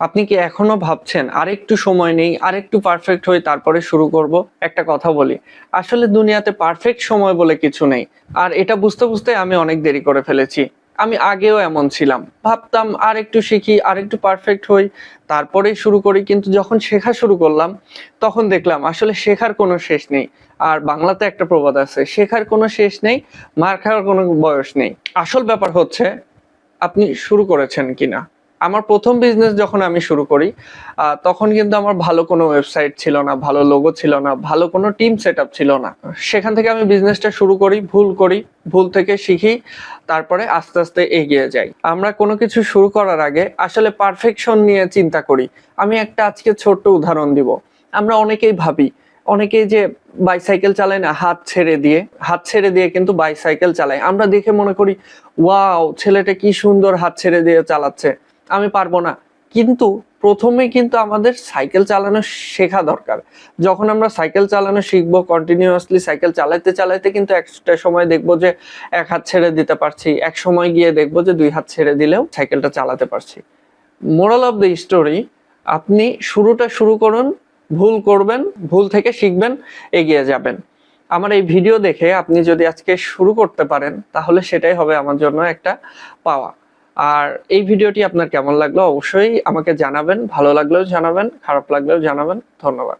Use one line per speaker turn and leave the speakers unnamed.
আপনি কি এখনও ভাবছেন, আরেকটু সময় নেই, আরেকটু পারফেক্ট হই, তারপরে শুরু করব? একটা কথা বলি, আসলে দুনিয়াতে পারফেক্ট সময় বলে কিছু নেই, আর এটা বুঝতে বুঝতে আমি অনেক দেরি করে ফেলেছি। আমি আগেও এমন ছিলাম, ভাবতাম আর একটু শিখি আর একটু পারফেক্ট হই, তারপরেই শুরু করি, কিন্তু যখন শেখা শুরু করলাম, তখন দেখলাম আসলে শেখার কোনো শেষ নেই, আর বাংলাতে একটা প্রবাদ আছে, শেখার কোনো শেষ নেই, মার খাওয়ার কোনো বয়স নেই। আসল ব্যাপার হচ্ছে, আপনি শুরু করেছেন কিনা? আমার প্রথম বিজনেস যখন আমি শুরু করি তখন কিন্তু আমার ভালো কোনো ওয়েবসাইট ছিল না, ভালো লোগো ছিল না, ভালো কোনো টিম সেট ছিল না। সেখান থেকে আমি বিজনেসটা শুরু করি, ভুল করি, ভুল থেকে শিখি, তারপরে আস্তে আস্তে এগিয়ে যাই। আমরা কোনো কিছু শুরু করার আগে আসলে পারফেকশন নিয়ে চিন্তা করি। আমি একটা আজকে ছোট্ট উদাহরণ দিব। আমরা অনেকেই ভাবি, অনেকেই যে বাইসাইকেল চালায় না, হাত ছেড়ে দিয়ে, হাত ছেড়ে দিয়ে কিন্তু বাইসাইকেল চালায়। আমরা দেখে মনে করি, ওয়াও, ছেলেটা কি সুন্দর হাত ছেড়ে দিয়ে চালাচ্ছে। আমি পারব না। কিন্তু প্রথমে কিন্তু আমাদের সাইকেল চালানো শেখা দরকার। যখন আমরা সাইকেল চালানো শিখব কন্টিনিউয়াসলি সাইকেল চালাতে চালাতে কিন্তু একটা সময় দেখব যে এক হাত ছেড়ে দিতে পারছি, এক সময় গিয়ে দেখব যে দুই হাত ছেড়ে দিলেও সাইকেলটা চালাতে পারছি। মোরাল অফ দ্য স্টোরি, আপনি শুরুটা শুরু করুন, ভুল করবেন, ভুল থেকে শিখবেন, এগিয়ে যাবেন। আমার এই ভিডিও দেখে আপনি যদি আজকে শুরু করতে পারেন, তাহলে সেটাই হবে আমার জন্য একটা পাওয়া। আর এই ভিডিওটি আপনার কেমন লাগল অবশ্যই আমাকে জানাবেন, ভালো লাগলেও জানাবেন, খারাপ লাগলেও জানাবেন। ধন্যবাদ।